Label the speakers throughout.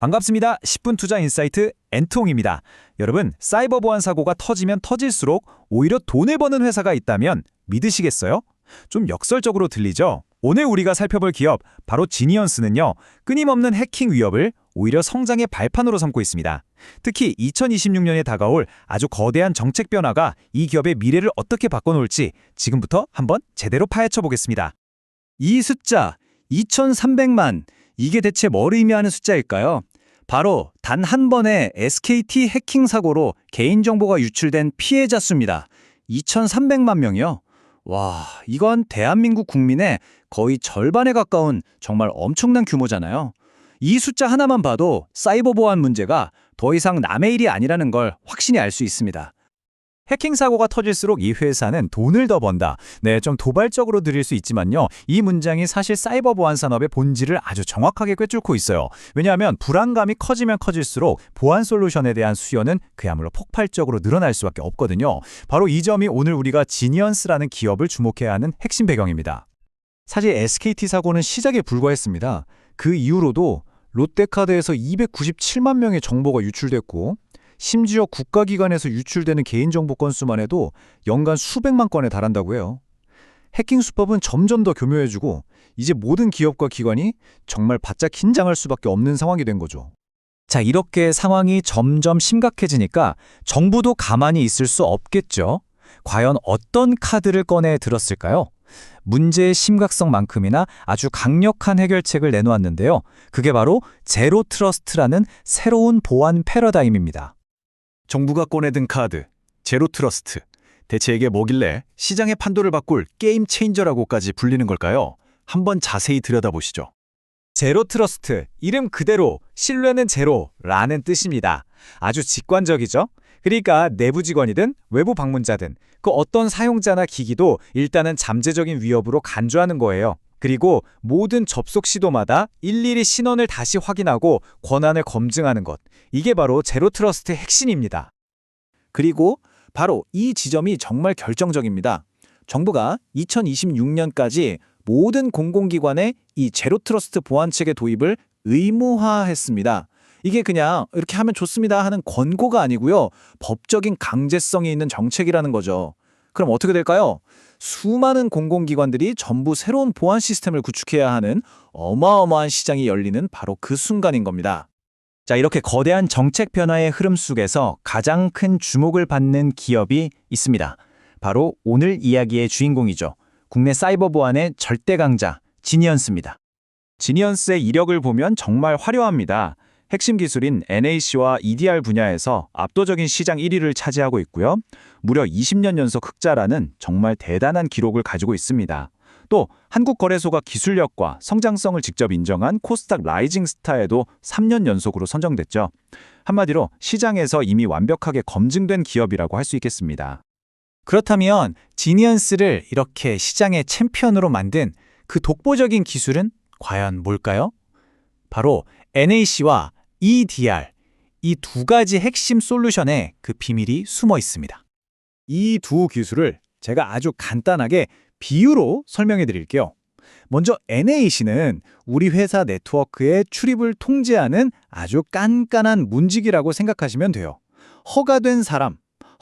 Speaker 1: 반갑습니다. 10분 투자 인사이트 엔통입니다. 여러분, 사이버 보안 사고가 터지면 터질수록 오히려 돈을 버는 회사가 있다면 믿으시겠어요? 좀 역설적으로 들리죠? 오늘 우리가 살펴볼 기업, 바로 지니언스는요, 끊임없는 해킹 위협을 오히려 성장의 발판으로 삼고 있습니다. 특히 2026년에 다가올 아주 거대한 정책 변화가 이 기업의 미래를 어떻게 바꿔놓을지 지금부터 한번 제대로 파헤쳐 보겠습니다.
Speaker 2: 이 숫자 2300만 이게 대체 뭘 의미하는 숫자일까요? 바로 단 한 번의 SKT 해킹 사고로 개인정보가 유출된 피해자 수입니다. 2300만 명이요? 와, 이건 대한민국 국민의 거의 절반에 가까운 정말 엄청난 규모잖아요. 이 숫자 하나만 봐도 사이버 보안 문제가 더 이상 남의 일이 아니라는 걸 확신히 알수 있습니다.
Speaker 1: 해킹 사고가 터질수록 이 회사는 돈을 더 번다. 네, 좀 도발적으로 드릴 수 있지만요. 이 문장이 사실 사이버 보안 산업의 본질을 아주 정확하게 꿰뚫고 있어요. 왜냐하면 불안감이 커지면 커질수록 보안 솔루션에 대한 수요는 그야말로 폭발적으로 늘어날 수밖에 없거든요. 바로 이 점이 오늘 우리가 지니언스라는 기업을 주목해야 하는 핵심 배경입니다.
Speaker 2: 사실 SKT 사고는 시작에 불과했습니다. 그 이후로도 롯데카드에서 297만 명의 정보가 유출됐고 심지어 국가기관에서 유출되는 개인정보 건수만 해도 연간 수백만 건에 달한다고 해요. 해킹 수법은 점점 더 교묘해지고 이제 모든 기업과 기관이 정말 바짝 긴장할 수밖에 없는 상황이 된 거죠.
Speaker 1: 자, 이렇게 상황이 점점 심각해지니까 정부도 가만히 있을 수 없겠죠. 과연 어떤 카드를 꺼내 들었을까요? 문제의 심각성만큼이나 아주 강력한 해결책을 내놓았는데요. 그게 바로 제로 트러스트라는 새로운 보안 패러다임입니다.
Speaker 2: 정부가 꺼내든 카드, 제로 트러스트. 대체 이게 뭐길래 시장의 판도를 바꿀 게임 체인저라고까지 불리는 걸까요? 한번 자세히 들여다보시죠.
Speaker 1: 제로 트러스트, 이름 그대로 신뢰는 제로라는 뜻입니다. 아주 직관적이죠? 그러니까 내부 직원이든 외부 방문자든 그 어떤 사용자나 기기도 일단은 잠재적인 위협으로 간주하는 거예요. 그리고 모든 접속 시도마다 일일이 신원을 다시 확인하고 권한을 검증하는 것. 이게 바로 제로 트러스트의 핵심입니다.
Speaker 2: 그리고 바로 이 지점이 정말 결정적입니다. 정부가 2026년까지 모든 공공기관에 이 제로 트러스트 보안체계 도입을 의무화했습니다. 이게 그냥 이렇게 하면 좋습니다 하는 권고가 아니고요. 법적인 강제성이 있는 정책이라는 거죠. 그럼 어떻게 될까요? 수많은 공공기관들이 전부 새로운 보안 시스템을 구축해야 하는 어마어마한 시장이 열리는 바로 그 순간인 겁니다.
Speaker 1: 자, 이렇게 거대한 정책 변화의 흐름 속에서 가장 큰 주목을 받는 기업이 있습니다. 바로 오늘 이야기의 주인공이죠. 국내 사이버 보안의 절대 강자 지니언스입니다. 지니언스의 이력을 보면 정말 화려합니다. 핵심 기술인 NAC와 EDR 분야에서 압도적인 시장 1위를 차지하고 있고요. 무려 20년 연속 흑자라는 정말 대단한 기록을 가지고 있습니다. 또 한국거래소가 기술력과 성장성을 직접 인정한 코스닥 라이징 스타에도 3년 연속으로 선정됐죠. 한마디로 시장에서 이미 완벽하게 검증된 기업이라고 할 수 있겠습니다. 그렇다면 지니언스를 이렇게 시장의 챔피언으로 만든 그 독보적인 기술은 과연 뭘까요? 바로 NAC와 EDR, 이 두 가지 핵심 솔루션에 그 비밀이 숨어 있습니다.
Speaker 2: 이 두 기술을 제가 아주 간단하게 비유로 설명해 드릴게요. 먼저 NAC는 우리 회사 네트워크의 출입을 통제하는 아주 깐깐한 문지기라고 생각하시면 돼요. 허가된 사람,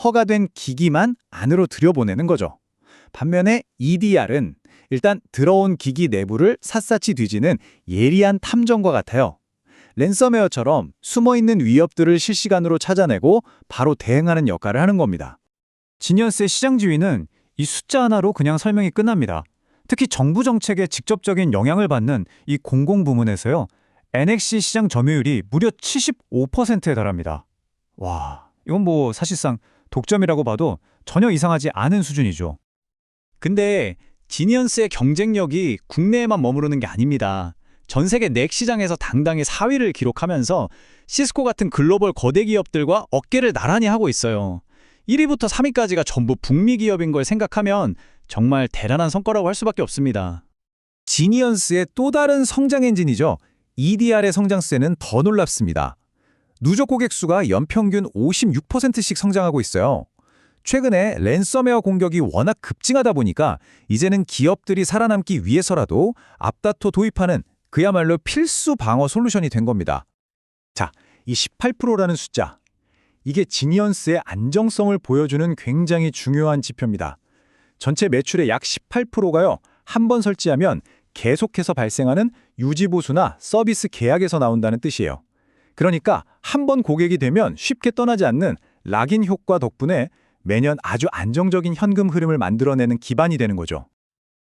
Speaker 2: 허가된 기기만 안으로 들여보내는 거죠. 반면에 EDR은 일단 들어온 기기 내부를 샅샅이 뒤지는 예리한 탐정과 같아요. 랜섬웨어처럼 숨어있는 위협들을 실시간으로 찾아내고 바로 대응하는 역할을 하는 겁니다.
Speaker 1: 지니언스의 시장 지위는 이 숫자 하나로 그냥 설명이 끝납니다. 특히 정부 정책에 직접적인 영향을 받는 이 공공 부문에서요. NXC 시장 점유율이 무려 75%에 달합니다. 와, 이건 뭐 사실상 독점이라고 봐도 전혀 이상하지 않은 수준이죠. 근데 지니언스의 경쟁력이 국내에만 머무르는 게 아닙니다. 전 세계 넥 시장에서 당당히 4위를 기록하면서 시스코 같은 글로벌 거대 기업들과 어깨를 나란히 하고 있어요. 1위부터 3위까지가 전부 북미 기업인 걸 생각하면 정말 대단한 성과라고 할 수밖에 없습니다. 지니언스의 또 다른 성장 엔진이죠. EDR의 성장세는 더 놀랍습니다. 누적 고객 수가 연평균 56%씩 성장하고 있어요. 최근에 랜섬웨어 공격이 워낙 급증하다 보니까 이제는 기업들이 살아남기 위해서라도 앞다토 도입하는 그야말로 필수 방어 솔루션이 된 겁니다.
Speaker 2: 자, 이 18%라는 숫자. 이게 지니언스의 안정성을 보여주는 굉장히 중요한 지표입니다. 전체 매출의 약 18%가요. 한 번 설치하면 계속해서 발생하는 유지보수나 서비스 계약에서 나온다는 뜻이에요. 그러니까 한 번 고객이 되면 쉽게 떠나지 않는 락인 효과 덕분에 매년 아주 안정적인 현금 흐름을 만들어내는 기반이 되는 거죠.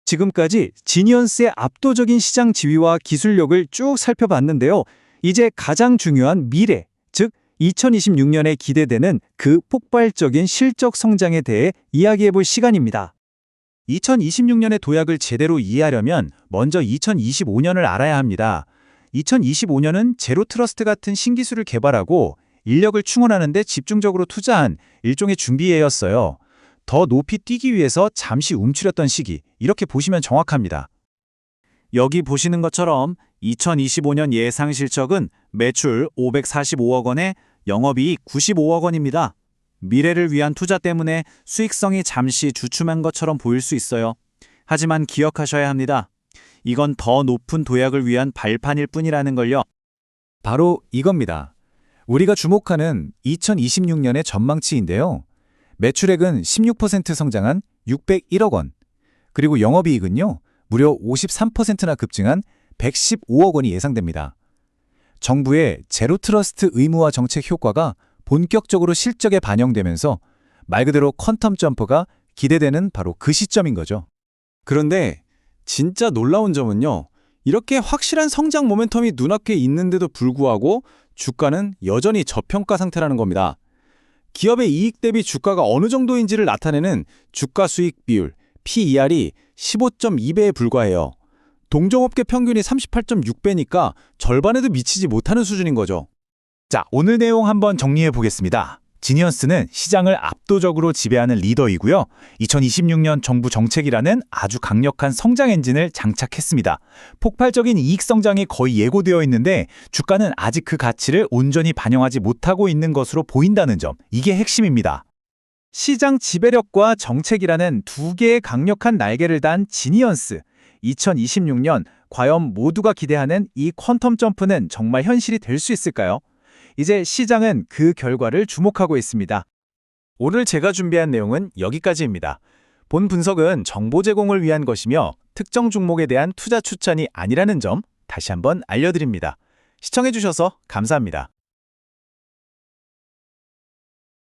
Speaker 3: 지금까지 지니언스의 압도적인 시장 지위와 기술력을 쭉 살펴봤는데요. 이제 가장 중요한 미래, 즉 2026년에 기대되는 그 폭발적인 실적 성장에 대해 이야기해 볼 시간입니다. 2026년의 도약을 제대로 이해하려면 먼저 2025년을 알아야 합니다. 2025년은 제로 트러스트 같은 신기술을 개발하고 인력을 충원하는 데 집중적으로 투자한 일종의 준비해였어요. 더 높이 뛰기 위해서 잠시 움츠렸던 시기, 이렇게 보시면 정확합니다.
Speaker 1: 여기 보시는 것처럼 2025년 예상 실적은 매출 545억 원에 영업이익 95억 원입니다. 미래를 위한 투자 때문에 수익성이 잠시 주춤한 것처럼 보일 수 있어요. 하지만 기억하셔야 합니다. 이건 더 높은 도약을 위한 발판일 뿐이라는 걸요.
Speaker 2: 바로 이겁니다. 우리가 주목하는 2026년의 전망치인데요. 매출액은 16% 성장한 601억 원, 그리고 영업이익은요, 무려 53%나 급증한 115억 원이 예상됩니다. 정부의 제로 트러스트 의무화 정책 효과가 본격적으로 실적에 반영되면서 말 그대로 퀀텀 점프가 기대되는 바로 그 시점인 거죠.
Speaker 3: 그런데 진짜 놀라운 점은요. 이렇게 확실한 성장 모멘텀이 눈앞에 있는데도 불구하고 주가는 여전히 저평가 상태라는 겁니다. 기업의 이익 대비 주가가 어느 정도인지를 나타내는 주가 수익 비율 PER이 15.2배에 불과해요. 동종업계 평균이 38.6배니까 절반에도 미치지 못하는 수준인 거죠.
Speaker 2: 자, 오늘 내용 한번 정리해 보겠습니다. 지니언스는 시장을 압도적으로 지배하는 리더이고요. 2026년 정부 정책이라는 아주 강력한 성장 엔진을 장착했습니다. 폭발적인 이익 성장이 거의 예고되어 있는데 주가는 아직 그 가치를 온전히 반영하지 못하고 있는 것으로 보인다는 점. 이게 핵심입니다. 시장 지배력과 정책이라는 두 개의 강력한 날개를 단 지니언스. 2026년 과연 모두가 기대하는 이 퀀텀 점프는 정말 현실이 될 수 있을까요? 이제 시장은 그 결과를 주목하고 있습니다. 오늘 제가 준비한 내용은 여기까지입니다. 본 분석은 정보 제공을 위한 것이며 특정 종목에 대한 투자 추천이 아니라는 점 다시 한번 알려드립니다. 시청해주셔서 감사합니다.